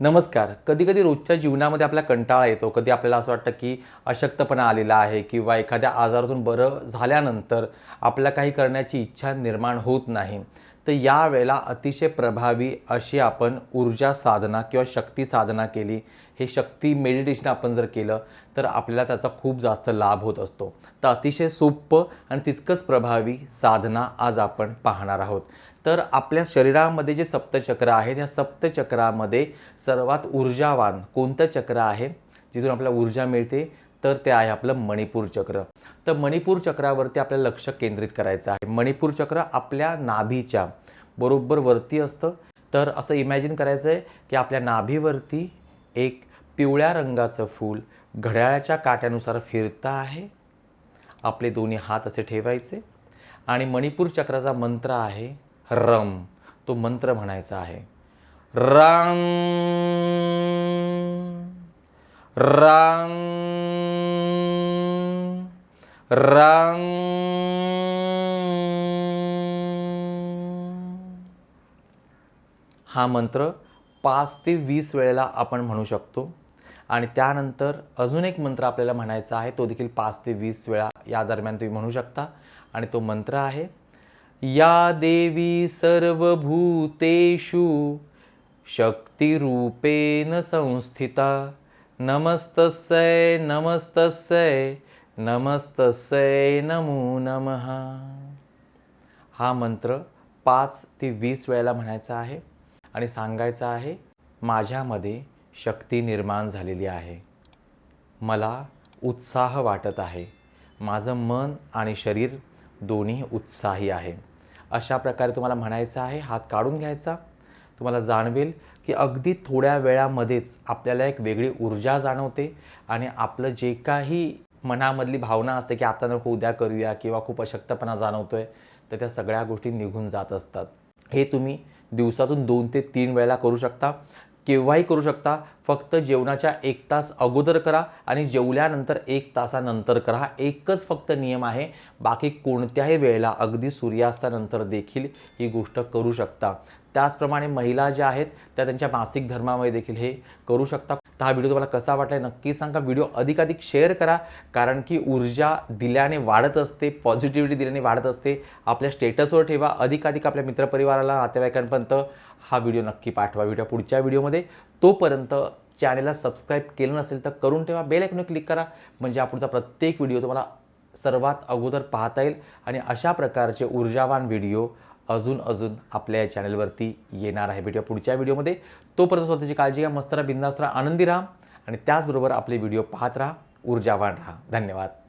नमस्कार. कधी कधी रोजच्या जीवनामध्ये आपला कंटाळा येतो. कधी आपल्याला असं वाटतं की अशक्तपणा आलेला आहे किंवा एखाद्या आजारातून बरं झाल्यानंतर आपल्याला काही करण्याची इच्छा निर्माण होत नाही. तर यावेळेला अतिशय प्रभावी अशी आपण ऊर्जा साधना किंवा शक्ती साधना केली. हे शक्ती मेडिटेशन आपण जर केलं तर आपल्याला त्याचा खूप जास्त लाभ होत असतो. तर अतिशय सोपं आणि तितकंच प्रभावी साधना आज आपण पाहणार आहोत. तर आपल्या शरीरामध्ये जे सप्तचक्र आहेत ह्या सप्तचक्रामध्ये सर्वात ऊर्जावान कोणतं चक्र आहे? जिथून आपल्याला ऊर्जा मिळते? तर ते आहे आपलं मणिपूर चक्र. तर मणिपूर चक्रावरती आपल्याला लक्ष केंद्रित करायचं आहे. मणिपूर चक्र आपल्या नाभीच्या बरोबर वरती असतं. तर असं इमॅजिन करायचं आहे की आपल्या नाभीवरती एक पिवळ्या रंगाचं फूल घड्याळाच्या काट्यानुसार फिरतं आहे. आपले दोन्ही हात असे ठेवायचे. आणि मणिपूर चक्राचा मंत्र आहे रम. तो मंत्र म्हणायचा आहे. रंग रंग रांग हा मंत्र पाच ते वीस वेळेला आपण म्हणू शकतो. आणि त्यानंतर अजून एक मंत्र आपल्याला म्हणायचा आहे तो देखील पाच ते वीस वेळा या दरम्यान तुम्ही म्हणू शकता. आणि तो मंत्र आहे या देवी सर्वभूतेषु शक्तिरूपेन संस्थिता नमस्तस्यै नमस्तस्यै नमस्तस्यै नमो नमः. हा मंत्र पाच ते वीस वेळेला म्हणायचा आहे आणि सांगायचं आहे माझ्यामध्ये शक्ती निर्माण झालेली आहे. मला उत्साह वाटत आहे. माझं मन आणि शरीर दोन्ही उत्साही आहे. अशा प्रकारे तुम्हाला म्हणायचं आहे हात काढून घ्यायचा. तुम्हाला जाणवेल की अगदी थोड्या वेळामध्येच आपल्याला एक वेगळी ऊर्जा जाणवते आणि आपलं जे काही मनामधली भावना असते की आता नको उद्या करूया किंवा खूप अशक्तपणा जाणवतोय तर त्या सगळ्या गोष्टी निघून जात असतात. हे तुम्ही दिवसातून दोन ते तीन वेळेला करू शकता. केव्हाही करू शकता. फक्त जेवणाच्या एक तास अगोदर करा आणि जेवल्यानंतर एक तासानंतर करा. हा एकच फक्त नियम आहे. बाकी कोणत्याही वेळेला अगदी सूर्यास्तानंतर देखील ही गोष्ट करू शकता. त्याचप्रमाणे महिला ज्या आहेत त्या त्यांच्या मासिक धर्मामध्ये देखील हे करू शकता. तर हा व्हिडिओ तुम्हाला कसा वाटला नक्की सांगा. व्हिडिओ अधिकाधिक शेअर करा कारण की ऊर्जा दिल्याने वाढत असते पॉझिटिव्हिटी दिल्याने वाढत असते. आपल्या स्टेटसवर ठेवा अधिकाधिक आपल्या मित्रपरिवाराला नातेवाईकांपर्यंत हा व्हिडिओ नक्की पाठवा. व्हिडिओ पुढच्या व्हिडिओमध्ये तोपर्यंत चॅनेलला सबस्क्राईब केलं नसेल तर करून ठेवा बेल आयकॉनवर क्लिक करा. म्हणजे पुढचा प्रत्येक व्हिडिओ तुम्हाला सर्वात अगोदर पाहता येईल. आणि अशा प्रकारचे ऊर्जावान व्हिडिओ अजून अजून आपल्या या चॅनलवरती येणार आहे भेटूया पुढच्या व्हिडिओमध्ये तोपर्यंत स्वतःची काळजी घ्या मस्त राहा बिंदास राहा आनंदी राहा आणि त्याचबरोबर आपले व्हिडिओ पाहत राहा ऊर्जावान राहा. धन्यवाद.